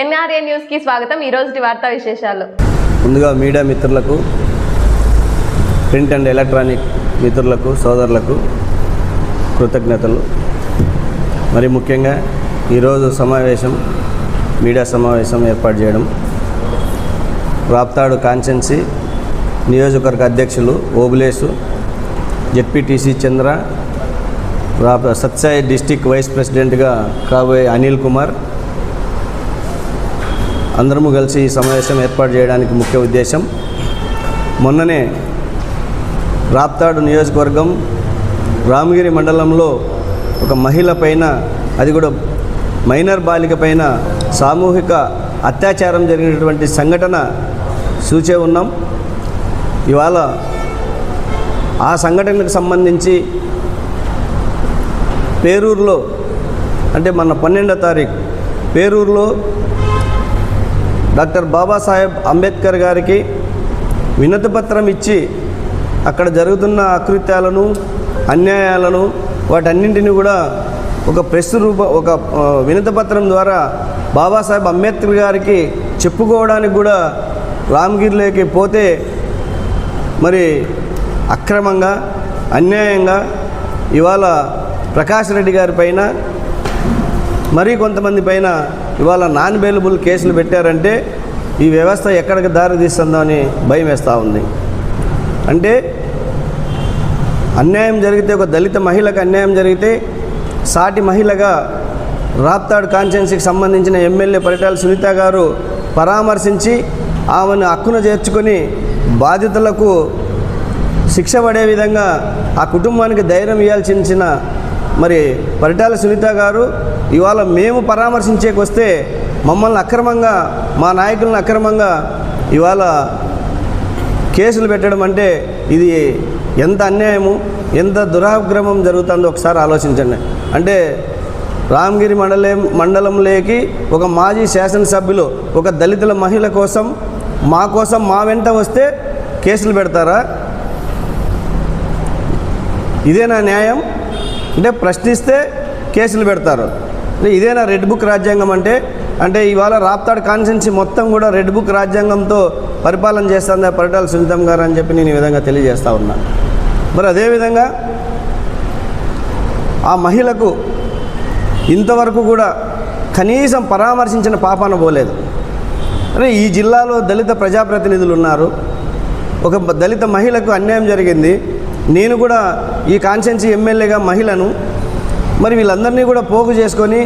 NRA న్యూస్కి స్వాగతం. ఈ రోజు వార్తా విశేషాలు. ముందుగా మీడియా మిత్రులకు ప్రింట్ అండ్ ఎలక్ట్రానిక్ మిత్రులకు సోదరులకు కృతజ్ఞతలు. మరి ముఖ్యంగా ఈరోజు సమావేశం మీడియా సమావేశం ఏర్పాటు చేయడం. రాప్తాడు కాన్సెన్సీ నియోజకవర్గ అధ్యక్షులు ఓబులేసు జెడ్పీటీసీ చంద్ర రాప్ సత్సాయి డిస్టిక్ వైస్ ప్రెసిడెంట్గా కాబోయే అనిల్ కుమార్ అందరము కలిసి ఈ సమావేశం ఏర్పాటు చేయడానికి ముఖ్య ఉద్దేశం. మొన్ననే రాప్తాడు నియోజకవర్గం రామగిరి మండలంలో ఒక మహిళ పైన అది కూడా మైనర్ బాలిక పైన సామూహిక అత్యాచారం జరిగినటువంటి సంఘటన చూచే ఉన్నాం. ఇవాళ ఆ సంఘటనకు సంబంధించి పేరూరులో అంటే మన పన్నెండో తారీఖు పేరూరులో డాక్టర్ బాబాసాహెబ్ అంబేద్కర్ గారికి వినతి పత్రం ఇచ్చి అక్కడ జరుగుతున్న అకృత్యాలను అన్యాయాలను వాటన్నింటిని కూడా ఒక ప్రెస్ రూప ఒక ఆ, వినతి పత్రం ద్వారా బాబాసాహెబ్ అంబేద్కర్ గారికి చెప్పుకోవడానికి కూడా రామగిరిలోకి పోతే మరి అక్రమంగా అన్యాయంగా ఇవాళ ప్రకాష్ రెడ్డి గారి పైన మరీ కొంతమంది పైన ఇవాళ నాన్ బెయిలబుల్ కేసులు పెట్టారంటే ఈ వ్యవస్థ ఎక్కడికి దారి తీస్తుందో అని భయం వేస్తూ ఉంది. అంటే అన్యాయం జరిగితే ఒక దళిత మహిళకు అన్యాయం జరిగితే సాటి మహిళగా రాప్తాడ్ కాన్స్టిట్యున్సీకి సంబంధించిన ఎమ్మెల్యే పరిటాల సునీత గారు పరామర్శించి ఆమెను హక్కున చేర్చుకొని బాధితులకు శిక్ష పడే విధంగా ఆ కుటుంబానికి ధైర్యం ఇవ్వాల్సిన మరి పరిటాల సునీత గారు ఇవాళ మేము పరామర్శించేకి వస్తే మమ్మల్ని అక్రమంగా మా నాయకులను అక్రమంగా ఇవాళ కేసులు పెట్టడం అంటే ఇది ఎంత అన్యాయము ఎంత దురాగ్రమం జరుగుతుందో ఒకసారి ఆలోచించండి. అంటే రామగిరి మండలం మండలంలోకి ఒక మాజీ శాసనసభ్యులు ఒక దళితుల మహిళ కోసం మా కోసం మా వెంట వస్తే కేసులు పెడతారా? ఇదేనా న్యాయం? అంటే ప్రశ్నిస్తే కేసులు పెడతారు. అంటే ఇదేనా రెడ్ బుక్ రాజ్యాంగం అంటే? అంటే ఇవాళ రాప్తాడు కాన్స్టెన్సీ మొత్తం కూడా రెడ్ బుక్ రాజ్యాంగంతో పరిపాలన చేస్తుందా పరిటాల సునీతం గారు అని చెప్పి నేను ఈ విధంగా తెలియజేస్తూ ఉన్నా. మరి అదేవిధంగా ఆ మహిళకు ఇంతవరకు కూడా కనీసం పరామర్శించిన పాపాన పోలేదు. అంటే ఈ జిల్లాలో దళిత ప్రజాప్రతినిధులు ఉన్నారు. ఒక దళిత మహిళకు అన్యాయం జరిగింది. నేను కూడా ఈ కాన్సెన్సీ ఎమ్మెల్యేగా మహిళను మరి వీళ్ళందరినీ కూడా పోగు చేసుకొని